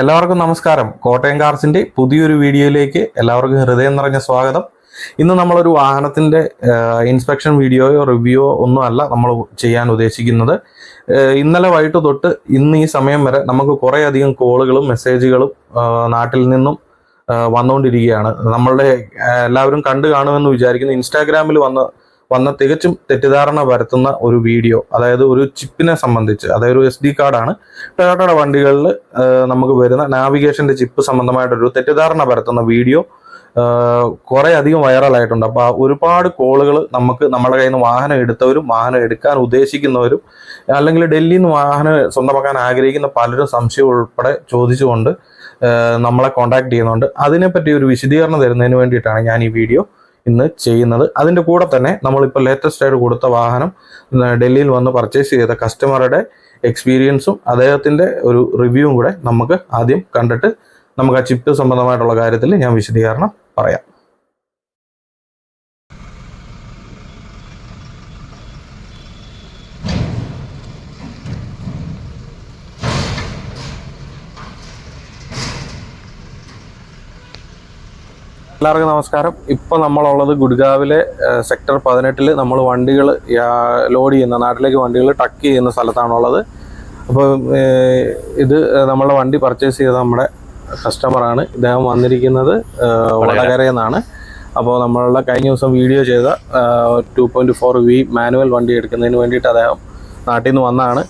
എല്ലാവർക്കും നമസ്കാരം. കോട്ടയം കാർസിന്റെ പുതിയൊരു വീഡിയോയിലേക്ക് എല്ലാവർക്കും ഹൃദയം നിറഞ്ഞ സ്വാഗതം. ഇന്ന് നമ്മളൊരു വാഹനത്തിന്റെ ഇൻസ്പെക്ഷൻ വീഡിയോയോ റിവ്യൂയോ ഒന്നുമല്ല നമ്മൾ ചെയ്യാൻ ഉദ്ദേശിക്കുന്നത്. ഇന്നലെ വൈകിട്ട് തൊട്ട് ഇന്ന് ഈ സമയം വരെ നമുക്ക് കുറേയധികം കോളുകളും മെസ്സേജുകളും നാട്ടിൽ നിന്നും വന്നുകൊണ്ടിരിക്കുകയാണ്. നമ്മളുടെ എല്ലാവരും കണ്ടു കാണുമെന്ന് വിചാരിക്കുന്നു. ഇൻസ്റ്റാഗ്രാമിൽ വന്ന വന്ന തികച്ചും തെറ്റിദ്ധാരണ വരുത്തുന്ന ഒരു വീഡിയോ അതായത് ഒരു ചിപ്പിനെ സംബന്ധിച്ച് അതായത് ഒരു എസ് ഡി കാർഡാണ് ടൊയോട്ടയുടെ വണ്ടികളിൽ നമുക്ക് വരുന്ന നാവിഗേഷന്റെ ചിപ്പ് സംബന്ധമായിട്ടൊരു തെറ്റിദ്ധാരണ വരുത്തുന്ന വീഡിയോ കുറെ അധികം വൈറലായിട്ടുണ്ട്. അപ്പോൾ ഒരുപാട് കോളുകൾ നമുക്ക് നമ്മുടെ കയ്യിൽ നിന്ന് വാഹനം എടുത്തവരും വാഹനം എടുക്കാൻ ഉദ്ദേശിക്കുന്നവരും അല്ലെങ്കിൽ ഡൽഹിയിൽ നിന്ന് വാഹനം സ്വന്തമാക്കാൻ ആഗ്രഹിക്കുന്ന പലരും സംശയം ഉൾപ്പെടെ ചോദിച്ചുകൊണ്ട് നമ്മളെ കോൺടാക്ട് ചെയ്യുന്നുണ്ട്. അതിനെപ്പറ്റി ഒരു വിശദീകരണം തരുന്നതിന് വേണ്ടിയിട്ടാണ് ഞാൻ ഈ വീഡിയോ ഇന്ന് ചെയ്യുന്നത്. അതിന്റെ കൂടെ തന്നെ നമ്മളിപ്പോൾ ലേറ്റസ്റ്റ് ആയിട്ട് കൊടുത്ത വാഹനം ഡൽഹിയിൽ വന്ന് പർച്ചേസ് ചെയ്ത കസ്റ്റമറുടെ എക്സ്പീരിയൻസും അദ്ദേഹത്തിന്റെ ഒരു റിവ്യൂവും കൂടെ നമുക്ക് ആദ്യം കണ്ടിട്ട് നമുക്ക് ആ ചിപ്പ് സംബന്ധമായിട്ടുള്ള കാര്യത്തിൽ ഞാൻ വിശദീകരണം പറയാം. എല്ലാവർക്കും നമസ്കാരം. ഇപ്പോൾ നമ്മളുള്ളത് ഗുഡ്ഗാവിലെ സെക്ടർ പതിനെട്ടിൽ നമ്മൾ വണ്ടികൾ ലോഡ് ചെയ്യുന്ന നാട്ടിലേക്ക് വണ്ടികൾ ടക്ക് ചെയ്യുന്ന സ്ഥലത്താണുള്ളത്. അപ്പോൾ ഇത് നമ്മളുടെ വണ്ടി പർച്ചേസ് ചെയ്ത നമ്മുടെ കസ്റ്റമറാണ് ഇദ്ദേഹം വന്നിരിക്കുന്നത് വടകരയിൽ നിന്നാണ്. അപ്പോൾ നമ്മളുടെ കഴിഞ്ഞ ദിവസം വീഡിയോ ചെയ്ത two point four V manual വണ്ടി എടുക്കുന്നതിന് വേണ്ടിയിട്ട് അദ്ദേഹം നാട്ടിൽ നിന്ന് വന്നാണ്.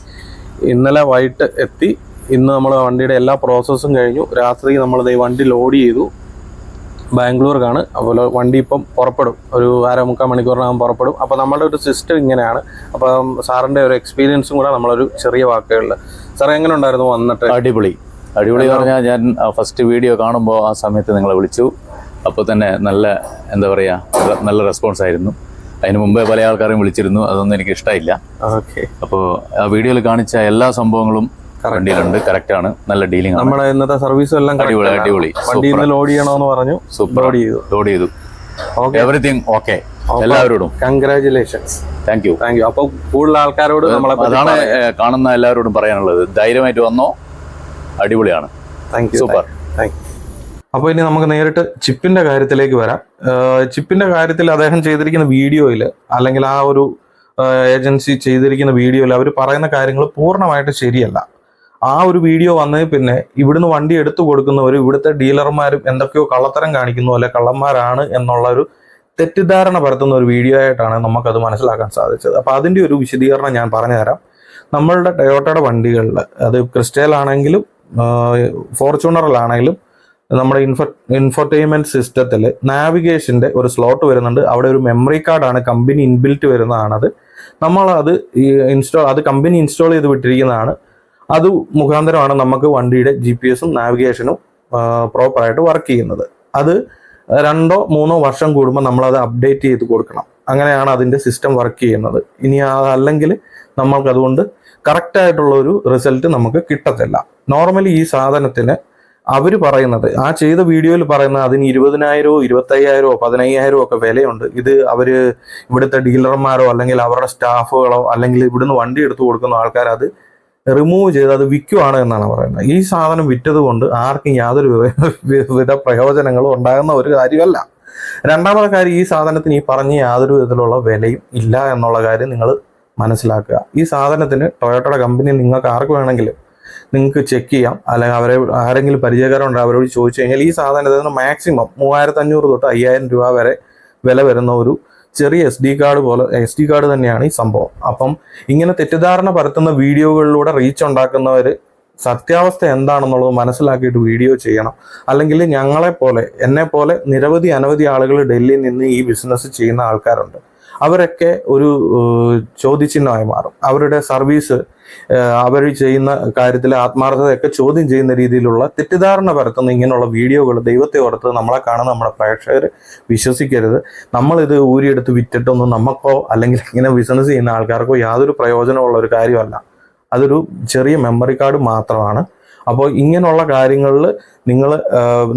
ഇന്നലെ വൈകിട്ട് എത്തി. ഇന്ന് നമ്മൾ വണ്ടിയുടെ എല്ലാ പ്രോസസ്സും കഴിഞ്ഞു. രാത്രി നമ്മൾ ഈ വണ്ടി ലോഡ് ചെയ്തു. ബാംഗ്ലൂർക്കാണ്. അതുപോലെ വണ്ടി ഇപ്പം പുറപ്പെടും. ഒരു അര മുക്കാൽ മണിക്കൂറിനകം പുറപ്പെടും. അപ്പോൾ നമ്മുടെ ഒരു സിസ്റ്റം ഇങ്ങനെയാണ്. അപ്പം സാറിന്റെ ഒരു എക്സ്പീരിയൻസും കൂടെ നമ്മളൊരു ചെറിയ വാക്കുകളിൽ സാർ എങ്ങനെ ഉണ്ടായിരുന്നു വന്നിട്ട്? അടിപൊളി. അടിപൊളി എന്ന് പറഞ്ഞാൽ ഞാൻ ഫസ്റ്റ് വീഡിയോ കാണുമ്പോൾ ആ സമയത്ത് നിങ്ങളെ വിളിച്ചു. അപ്പോൾ തന്നെ നല്ല എന്താ പറയുക നല്ല റെസ്പോൺസ് ആയിരുന്നു. അതിന് മുമ്പേ പല ആൾക്കാരെയും വിളിച്ചിരുന്നു. അതൊന്നും എനിക്ക് ഇഷ്ടമായില്ല ഓക്കെ അപ്പോൾ ആ വീഡിയോയിൽ കാണിച്ച എല്ലാ സംഭവങ്ങളും വണ്ടിയിലുണ്ട്. കറക്റ്റ് ആണ്. നല്ല ഡീലിംഗ് നമ്മുടെ ഇന്നത്തെ സർവീസും എല്ലാം അടിപൊളി അടിപൊളി. വണ്ടി ഇന്ന് ലോഡ് ചെയ്യണമെന്ന് പറഞ്ഞു. സൂപ്പർ ലോഡ് ചെയ്തു. ലോഡ് ചെയ്തു. എവറിത്തിങ് ഓക്കെ എല്ലാവരോടും. Congratulations thank you thank you അപ്പോൾ കൂടുതൽ ആൾക്കാരോട് നമ്മളെ അതാണ് കാണുന്ന എല്ലാവരോടും പറയാനുള്ളത്. ധൈര്യമായിട്ട് വന്നോ. അടിപൊളിയാണ്. Thank you super thank you അപ്പോൾ ഇനി നമുക്ക് നേരിട്ട് ചിപ്പിന്റെ കാര്യത്തിലേക്ക് വരാം. ചിപ്പിന്റെ കാര്യത്തിൽ അദ്ദേഹം ചെയ്തിരിക്കുന്ന വീഡിയോയിൽ അല്ലെങ്കിൽ ആ ഒരു ഏജൻസി ചെയ്തിരിക്കുന്ന വീഡിയോയിൽ അവർ പറയുന്ന കാര്യങ്ങൾ പൂർണമായിട്ട് ശരിയല്ല. ആ ഒരു വീഡിയോ വന്നതിൽ പിന്നെ ഇവിടുന്ന് വണ്ടി എടുത്തു കൊടുക്കുന്നവർ ഇവിടുത്തെ ഡീലർമാരും എന്തൊക്കെയോ കള്ളത്തരം കാണിക്കുന്നു അല്ലെ കള്ളന്മാരാണ് എന്നുള്ള ഒരു തെറ്റിദ്ധാരണ പരത്തുന്ന ഒരു വീഡിയോ ആയിട്ടാണ് നമുക്കത് മനസ്സിലാക്കാൻ സാധിച്ചത്. അപ്പോൾ അതിന്റെ ഒരു വിശദീകരണം ഞാൻ പറഞ്ഞുതരാം നമ്മളുടെ ടൊയോട്ടയുടെ വണ്ടികളിൽ അത് ക്രിസ്റ്റൽ ആണെങ്കിലും ഫോർച്യൂണറിലാണെങ്കിലും നമ്മുടെ ഇൻഫോ ഇൻഫോർടൈൻമെന്റ് സിസ്റ്റത്തിൽ നാവിഗേഷന്റെ ഒരു സ്ലോട്ട് വരുന്നുണ്ട്. അവിടെ ഒരു മെമ്മറി കാർഡാണ് കമ്പനി ഇൻബിൽറ്റ് വരുന്നതാണത്. നമ്മൾ അത് ഇൻസ്റ്റാൾ അത് കമ്പനി ഇൻസ്റ്റാൾ ചെയ്ത് വിട്ടിരിക്കുന്നതാണ്. അത് മുഖാന്തരമാണ് നമുക്ക് വണ്ടിയുടെ ജി പി എസും നാവിഗേഷനും പ്രോപ്പറായിട്ട് വർക്ക് ചെയ്യുന്നത്. അത് രണ്ടോ മൂന്നോ വർഷം കൂടുമ്പോൾ നമ്മളത് അപ്ഡേറ്റ് ചെയ്ത് കൊടുക്കണം. അങ്ങനെയാണ് അതിന്റെ സിസ്റ്റം വർക്ക് ചെയ്യുന്നത്. ഇനി അതല്ലെങ്കിൽ നമ്മൾക്ക് അതുകൊണ്ട് കറക്റ്റായിട്ടുള്ള ഒരു റിസൾട്ട് നമുക്ക് കിട്ടത്തില്ല. നോർമലി ഈ സാധനത്തിന് അവർ പറയുന്നത് ആ ചെയ്ത വീഡിയോയിൽ പറയുന്ന അതിന് ഇരുപതിനായിരമോ ഇരുപത്തയ്യായിരമോ പതിനയ്യായിരമോ ഒക്കെ വിലയുണ്ട്. ഇത് അവർ ഇവിടുത്തെ ഡീലർമാരോ അല്ലെങ്കിൽ അവരുടെ സ്റ്റാഫുകളോ അല്ലെങ്കിൽ ഇവിടുന്ന് വണ്ടി എടുത്തു കൊടുക്കുന്ന ആൾക്കാർ അത് റിമൂവ് ചെയ്ത് അത് വിൽക്കുവാണ് എന്നാണ് പറയുന്നത്. ഈ സാധനം വിറ്റത് കൊണ്ട് ആർക്കും യാതൊരു വിധ പ്രയോജനങ്ങളും ഉണ്ടാകുന്ന ഒരു കാര്യമല്ല. രണ്ടാമത്തെ കാര്യം ഈ സാധനത്തിന് ഈ പറഞ്ഞ യാതൊരു വിധത്തിലുള്ള വിലയും ഇല്ല എന്നുള്ള കാര്യം നിങ്ങൾ മനസ്സിലാക്കുക. ഈ സാധനത്തിന് ടൊയോട്ടയുടെ കമ്പനി നിങ്ങൾക്ക് ആർക്ക് വേണമെങ്കിലും നിങ്ങൾക്ക് ചെക്ക് ചെയ്യാം. അല്ലെങ്കിൽ അവരെ ആരെങ്കിലും പരിചയക്കാരുണ്ട് അവരോട് ചോദിച്ചു കഴിഞ്ഞാൽ ഈ സാധനത്തിന് മാക്സിമം മൂവായിരത്തി അഞ്ഞൂറ് തൊട്ട് അയ്യായിരം രൂപ വരെ വില വരുന്ന ഒരു ചെറിയ എസ് ഡി കാർഡ് പോലെ എസ് ഡി കാർഡ് തന്നെയാണ് ഈ സംഭവം. അപ്പം ഇങ്ങനെ തെറ്റിദ്ധാരണ പരത്തുന്ന വീഡിയോകളിലൂടെ റീച്ച് ഉണ്ടാക്കുന്നവർ സത്യാവസ്ഥ എന്താണെന്നുള്ളത് മനസ്സിലാക്കിയിട്ട് വീഡിയോ ചെയ്യണം. അല്ലെങ്കിൽ ഞങ്ങളെ പോലെ എന്നെ പോലെ നിരവധി അനവധി ആളുകൾ ഡൽഹിയിൽ നിന്ന് ഈ ബിസിനസ് ചെയ്യുന്ന ആൾക്കാരുണ്ട്. അവരൊക്കെ ഒരു ചോദ്യചിഹ്നമായി മാറും. അവരുടെ സർവീസ് അവർ ചെയ്യുന്ന കാര്യത്തിൽ ആത്മാർത്ഥതയൊക്കെ ചോദ്യം ചെയ്യുന്ന രീതിയിലുള്ള തെറ്റിദ്ധാരണ പരത്തുന്ന ഇങ്ങനെയുള്ള വീഡിയോകൾ ദൈവത്തെ ഓർത്ത് നമ്മളെ കാണുന്ന നമ്മുടെ പ്രേക്ഷകർ വിശ്വസിക്കരുത്. നമ്മളിത് ഊരിയെടുത്ത് വിറ്റിട്ടൊന്നും നമുക്കോ അല്ലെങ്കിൽ ഇങ്ങനെ ബിസിനസ് ചെയ്യുന്ന ആൾക്കാർക്കോ യാതൊരു പ്രയോജനമുള്ള ഒരു കാര്യമല്ല. അതൊരു ചെറിയ മെമ്മറി കാർഡ് മാത്രമാണ്. അപ്പോൾ ഇങ്ങനെയുള്ള കാര്യങ്ങളിൽ നിങ്ങൾ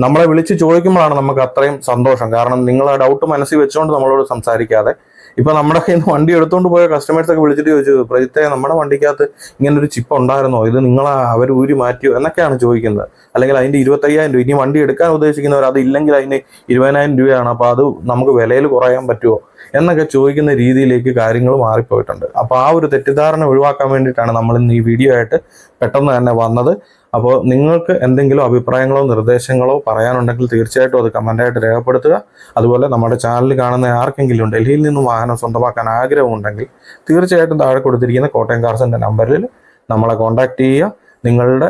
നമ്മളെ വിളിച്ച് ചോദിക്കുമ്പോഴാണ് നമുക്ക് അത്രയും സന്തോഷം. കാരണം നിങ്ങൾ ആ ഡൗട്ട് മനസ്സിൽ വെച്ചുകൊണ്ട് നമ്മളോട് സംസാരിക്കാതെ ഇപ്പൊ നമ്മുടെ കയ്യിൽ നിന്ന് വണ്ടി എടുത്തുകൊണ്ട് പോയ കസ്റ്റമേഴ്സ് ഒക്കെ വിളിച്ചിട്ട് ചോദിച്ചു പ്രജിത്തെ നമ്മുടെ വണ്ടിക്കകത്ത് ഇങ്ങനെ ഒരു ചിപ്പ് ഉണ്ടായിരുന്നോ? ഇത് നിങ്ങൾ അവർ ഊരി മാറ്റിയോ? എന്നൊക്കെയാണ് ചോദിക്കുന്നത്. അല്ലെങ്കിൽ അതിന്റെ ഇരുപത്തയ്യായിരം രൂപ ഇനി വണ്ടി എടുക്കാൻ ഉദ്ദേശിക്കുന്നവർ അത് ഇല്ലെങ്കിൽ അതിന് ഇരുപതിനായിരം രൂപയാണ്. അപ്പൊ അത് നമുക്ക് വിലയിൽ കുറയാൻ പറ്റുമോ? എന്നൊക്കെ ചോദിക്കുന്ന രീതിയിലേക്ക് കാര്യങ്ങൾ മാറിപ്പോയിട്ടുണ്ട്. അപ്പോൾ ആ ഒരു തെറ്റിദ്ധാരണ ഒഴിവാക്കാൻ വേണ്ടിയിട്ടാണ് നമ്മൾ ഇന്ന് ഈ വീഡിയോ ആയിട്ട് പെട്ടെന്ന് തന്നെ വന്നത്. അപ്പോൾ നിങ്ങൾക്ക് എന്തെങ്കിലും അഭിപ്രായങ്ങളോ നിർദ്ദേശങ്ങളോ പറയാനുണ്ടെങ്കിൽ തീർച്ചയായിട്ടും അത് കമന്റായിട്ട് രേഖപ്പെടുത്തുക. അതുപോലെ നമ്മുടെ ചാനൽ കാണുന്ന ആർക്കെങ്കിലും ഡൽഹിയിൽ നിന്നും വാഹനം സ്വന്തമാക്കാൻ ആഗ്രഹമുണ്ടെങ്കിൽ തീർച്ചയായിട്ടും താഴെ കൊടുത്തിരിക്കുന്ന കോട്ടയം കാർസിന്റെ നമ്പറിൽ നമ്മളെ കോൺടാക്റ്റ് ചെയ്യുക. നിങ്ങളുടെ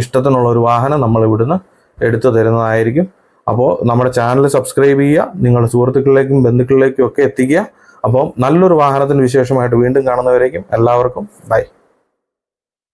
ഇഷ്ടത്തിനുള്ള ഒരു വാഹനം നമ്മൾ ഇവിടുന്ന് എടുത്തു തരുന്നതായിരിക്കും. അപ്പോൾ നമ്മുടെ ചാനൽ സബ്സ്ക്രൈബ് ചെയ്യുക നിങ്ങളുടെ സുഹൃത്തുക്കളിലേക്കും ബന്ധുക്കളിലേക്കും ഒക്കെ എത്തിക്കുക. അപ്പം നല്ലൊരു വാഹനത്തിന് വിശേഷമായിട്ട് വീണ്ടും കാണുന്നവരേക്കും എല്ലാവർക്കും ബൈ